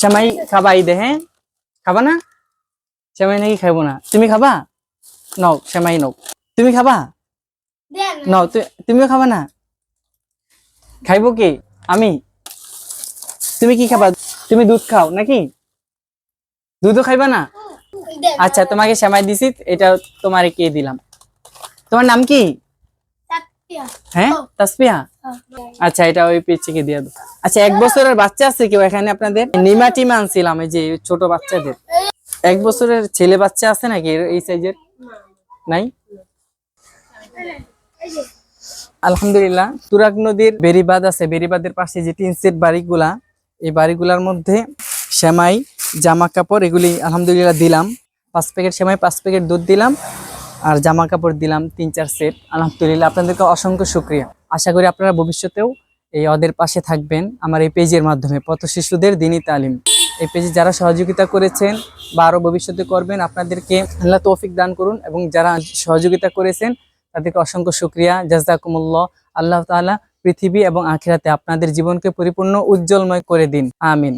শ্যামাই খাবা ঈদে হ্যাঁ? খাবা না? শ্যামাই নাকি খাইবো না। তুমি খাবা? নও শ্যামাই নও। তুমি খাবা? নও তুমিও খাবা না? খাইবো কি? আমি? তুমি কি খাবা? তুমি দুধ খাও নাকি? দুধও খাইবা না? আচ্ছা তোমাকে শ্যামাই দিছি এটা তোমারে কে দিলাম? তোমার নাম কি? হ্যাঁ? তাসপিয়া আচ্ছা এটা ওই পিচিকে দিয়ে দাও। আচ্ছা এক বছরের বাচ্চা আছে কেউ এখানে আপনাদের? নিমা টিমা আনছিলাম এই যে ছোট বাচ্চাদের। এক বছরের ছেলে বাচ্চা আছে নাকি এই সাইজের? নাই? আলহামদুলিল্লাহ তুরাগ নদীর বেরিবাদ আছে। বেরিবাদের পাশে যে টিন সেট বাড়িগুলা এই বাড়িগুলার মধ্যে সেমাই জামা কাপড় এগুলি আলহামদুলিল্লাহ দিলাম। পাঁচ প্যাকেট সেমাই পাঁচ প্যাকেট দুধ দিলাম। আর জামা কাপড় দিলাম তিন, চার সেট। আলহামদুলিল্লাহ, আপনাদেরকে অসংখ্য শুক্রিয়া। আশা করি আপনারা ভবিষ্যতেও এই ওদের পাশে থাকবেন আমার এই পেজের মাধ্যমে। পথ শিশুদের দিনই তালিম। এই পেজে যারা সহযোগিতা করেছেন বা আরও ভবিষ্যতে করবেন, আপনাদেরকে আল্লাহ তৌফিক দান করুন এবং যারা সহযোগিতা করেছেন, তাদেরকে অসংখ্য শুক্রিয়া। জাজাকুমুল্লাহ। আল্লাহ তাআলা পৃথিবী এবং আখিরাতে আপনাদের জীবনকে পরিপূর্ণ উজ্জ্বলময় করে দিন। আমিন।